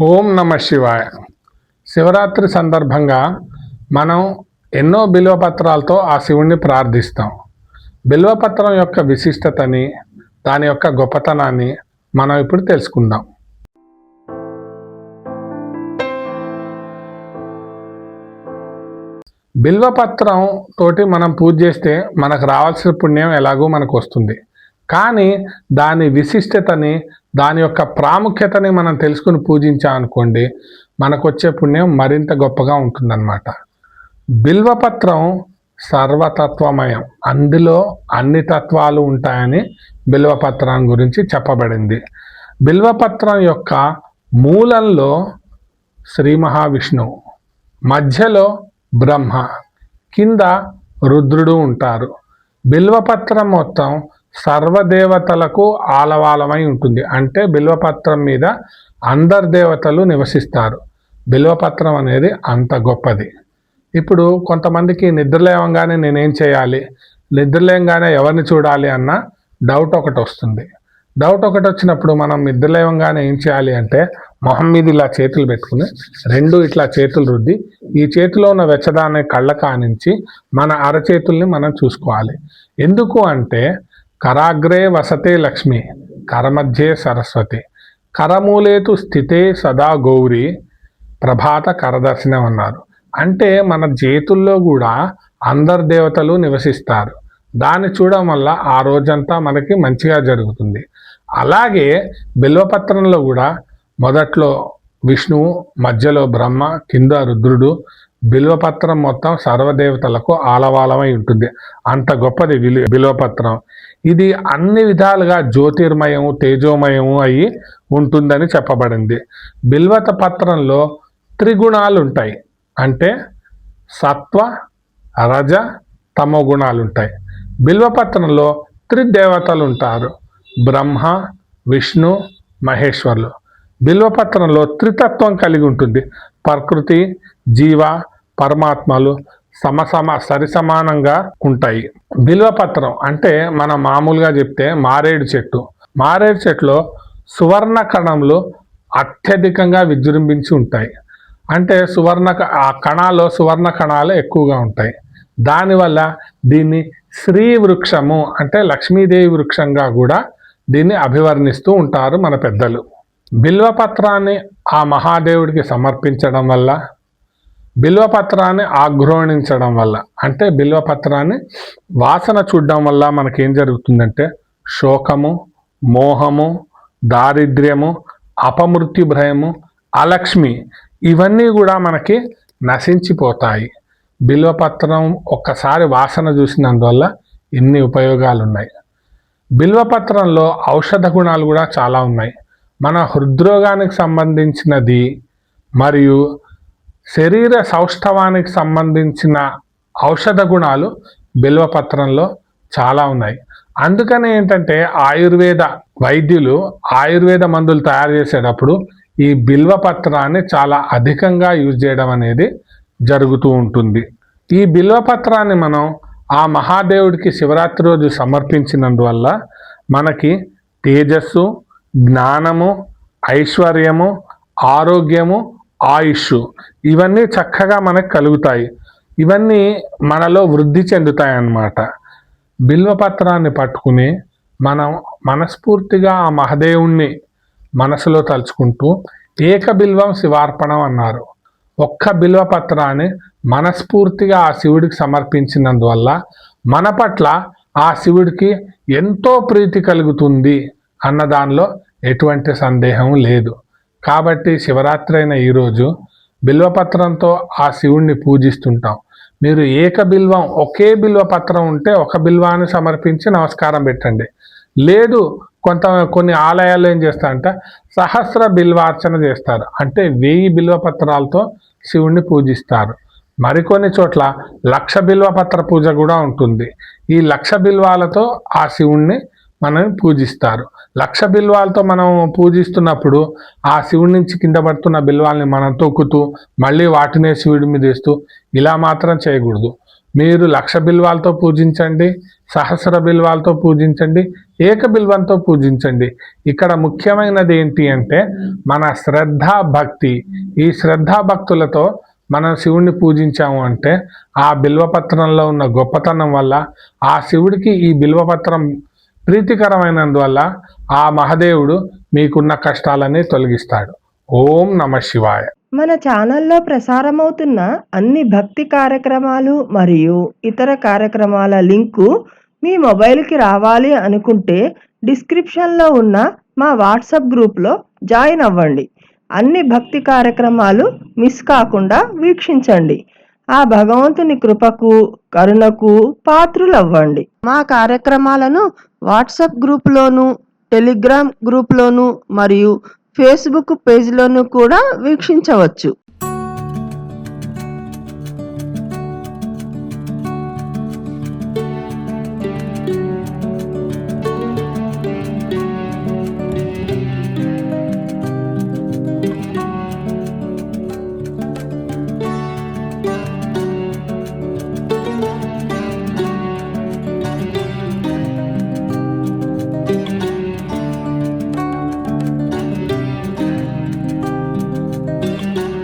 ఓం నమ శివాయ. శివరాత్రి సందర్భంగా మనం ఎన్నో బిల్వపత్రాలతో ఆ శివుణ్ణి ప్రార్థిస్తాం. బిల్వపత్రం యొక్క విశిష్టతని దాని యొక్క గొప్పతనాన్ని మనం ఇప్పుడు తెలుసుకుందాం. బిల్వపత్రం తోటి మనం పూజ చేస్తే మనకు రావాల్సిన పుణ్యం ఎలాగో మనకు వస్తుంది. కానీ దాని విశిష్టతని దాని యొక్క ప్రాముఖ్యతని మనం తెలుసుకుని పూజించామనుకోండి మనకు వచ్చే పుణ్యం మరింత గొప్పగా ఉంటుందన్నమాట. బిల్వపత్రం సర్వతత్వమయం. అందులో అన్ని తత్వాలు ఉంటాయని బిల్వపత్రం గురించి చెప్పబడింది. బిల్వపత్రం యొక్క మూలంలో శ్రీ మహావిష్ణువు మధ్యలో బ్రహ్మ కింద రుద్రుడు ఉంటారు. బిల్వపత్రం మొత్తం సర్వదేవతలకు ఆలవాలమై ఉంటుంది. అంటే బిల్వపత్రం మీద అందరు దేవతలు నివసిస్తారు. బిల్వపత్రం అనేది అంత గొప్పది. ఇప్పుడు కొంతమందికి నిద్రలేవంగానే నేనేం చేయాలి? నిద్రలేయంగానే ఎవరిని చూడాలి అన్న డౌట్ ఒకటి వస్తుంది. డౌట్ ఒకటి వచ్చినప్పుడు మనం నిద్రలేవంగానే ఏం చేయాలి అంటే మొహం మీద ఇలా చేతులు పెట్టుకుని రెండు ఇట్లా చేతులు రుద్ది ఈ చేతిలో ఉన్న వెచ్చదాన్ని కళ్ళ కానించి మన అరచేతుల్ని మనం చూసుకోవాలి. ఎందుకు అంటే కరాగ్రే వసతే లక్ష్మి కరమధ్యే సరస్వతి. కరమూలేతు స్థితే సదా గౌరి ప్రభాత కరదర్శనం అన్నారు అంటే మన చేతుల్లో కూడా అందరు దేవతలు నివసిస్తారు. దాన్ని చూడడం వల్ల ఆ రోజంతా మనకి మంచిగా జరుగుతుంది. అలాగే బిల్వపత్రంలో కూడా మొదట్లో విష్ణువు మధ్యలో బ్రహ్మ కింద రుద్రుడు బిల్వపత్రం మొత్తం సర్వదేవతలకు ఆలవాలమై ఉంటుంది. అంత గొప్పది విలు బిల్వపత్రం. ఇది అన్ని విధాలుగా జ్యోతిర్మయము తేజోమయము అయి ఉంటుందని చెప్పబడింది. బిల్వత పత్రంలో త్రిగుణాలు ఉంటాయి అంటే సత్వ రజ తమో గుణాలు ఉంటాయి బిల్వపత్రంలో త్రిదేవతలు ఉంటారు బ్రహ్మ విష్ణు మహేశ్వర్లు. బిల్వపత్రంలో త్రితత్వం కలిగి ఉంటుంది. ప్రకృతి జీవ పరమాత్మలు సమసమ సరిసమానంగా ఉంటాయి. బిల్వపత్రం అంటే మనం మామూలుగా చెప్తే మారేడు చెట్టు. మారేడు చెట్టులో సువర్ణ కణంలో అత్యధికంగా విజృంభించి ఉంటాయి. అంటే సువర్ణ ఆ కణాల్లో సువర్ణ కణాలు ఎక్కువగా ఉంటాయి. దానివల్ల దీన్ని శ్రీ వృక్షము అంటే లక్ష్మీదేవి వృక్షంగా కూడా దీన్ని అభివర్ణిస్తూ ఉంటారు మన పెద్దలు. బిల్వపత్రాన్ని ఆ మహాదేవుడికి సమర్పించడం వల్ల బిల్వపత్రాన్ని ఆఘ్రోణించడం వల్ల అంటే బిల్వపత్రాన్ని వాసన చూడడం వల్ల మనకేం జరుగుతుందంటే శోకము మోహము దారిద్ర్యము అపమృత్యు భయము అలక్ష్మి ఇవన్నీ కూడా మనకి నశించిపోతాయి. బిల్వపత్రం ఒక్కసారి వాసన చూసినందువల్ల ఎన్ని ఉపయోగాలు ఉన్నాయి బిల్వపత్రంలో ఔషధ గుణాలు కూడా చాలా ఉన్నాయి. మన హృద్రోగానికి సంబంధించినది మరియు శరీర సౌష్ఠవానికి సంబంధించిన ఔషధ గుణాలు బిల్వపత్రంలో చాలా ఉన్నాయి. అందుకని ఏంటంటే ఆయుర్వేద వైద్యులు ఆయుర్వేద మందులు తయారు చేసేటప్పుడు ఈ బిల్వపత్రాన్ని చాలా అధికంగా యూజ్ చేయడం అనేది జరుగుతూ ఉంటుంది. ఈ బిల్వపత్రాన్ని మనం ఆ మహాదేవుడికి శివరాత్రి రోజు సమర్పించినందువల్ల మనకి తేజస్సు జ్ఞానము ఐశ్వర్యము ఆరోగ్యము ఆయుష్. ఇవన్నీ చక్కగా మనకు కలుగుతాయి. ఇవన్నీ మనలో వృద్ధి చెందుతాయి అన్నమాట బిల్వపత్రాన్ని పట్టుకుని మనం మనస్ఫూర్తిగా ఆ మహదేవుణ్ణి మనసులో తలుచుకుంటూ ఏక బిల్వం శివార్పణం అన్నారు. ఒక్క బిల్వపత్రాన్ని మనస్ఫూర్తిగా ఆ శివుడికి సమర్పించినందువల్ల మన పట్ల ఆ శివుడికి ఎంతో ప్రీతి కలుగుతుంది అన్న దానిలో ఎటువంటి సందేహం లేదు. కాబట్టి శివరాత్రి అయిన ఈరోజు బిల్వపత్రంతో ఆ శివుణ్ణి పూజిస్తుంటాం. మీరు ఏక బిల్వం ఒకే బిల్వపత్రం ఉంటే ఒక బిల్వాన్ని సమర్పించి నమస్కారం పెట్టండి. లేదు కొంత కొన్ని ఆలయాలు ఏం చేస్తారంటే సహస్ర బిల్వార్చన చేస్తారు. అంటే వెయ్యి బిల్వపత్రాలతో శివుణ్ణి పూజిస్తారు. మరికొన్ని చోట్ల లక్ష బిల్వపత్ర పూజ కూడా ఉంటుంది. ఈ లక్ష బిల్వాలతో ఆ శివుణ్ణి మనం పూజిస్తారు. లక్ష బిల్వాలతో మనం పూజిస్తున్నప్పుడు ఆ శివుడి నుంచి కింద పడుతున్న బిల్వాల్ని మనం తొక్కుతూ మళ్ళీ వాటినే శివుడి మీద వేస్తూ ఇలా మాత్రం చేయకూడదు. మీరు లక్ష బిల్వాలతో పూజించండి సహస్ర బిల్వాలతో పూజించండి ఏక బిల్వంతో పూజించండి. ఇక్కడ ముఖ్యమైనది ఏంటి అంటే మన శ్రద్ధ భక్తి. ఈ శ్రద్ధ భక్తులతో మనం శివుణ్ణి పూజించాము అంటే ఆ బిల్వపత్రంలో ఉన్న గొప్పతనం వల్ల ఆ శివుడికి ఈ బిల్వపత్రం ప్రీతికరమైనందువల్ల ఆ మహదేవుడు మీకున్న కష్టాలన్నీ తొలగిస్తాడు. ఓం నమ శివాయ. మన ఛానల్లో ప్రసారమవుతున్న అన్ని భక్తి కార్యక్రమాలు మరియు ఇతర కార్యక్రమాల లింకు మీ మొబైల్కి రావాలి అనుకుంటే డిస్క్రిప్షన్లో ఉన్న మా వాట్సాప్ గ్రూప్లో జాయిన్ అవ్వండి. అన్ని భక్తి కార్యక్రమాలు మిస్ కాకుండా వీక్షించండి. ఆ భగవంతుని కృపకు కరుణకు పాత్రులవ్వండి. మా కార్యక్రమాలను వాట్సాప్ గ్రూప్లోను టెలిగ్రామ్ గ్రూప్లోను మరియు ఫేస్బుక్ పేజ్లోను కూడా వీక్షించవచ్చు.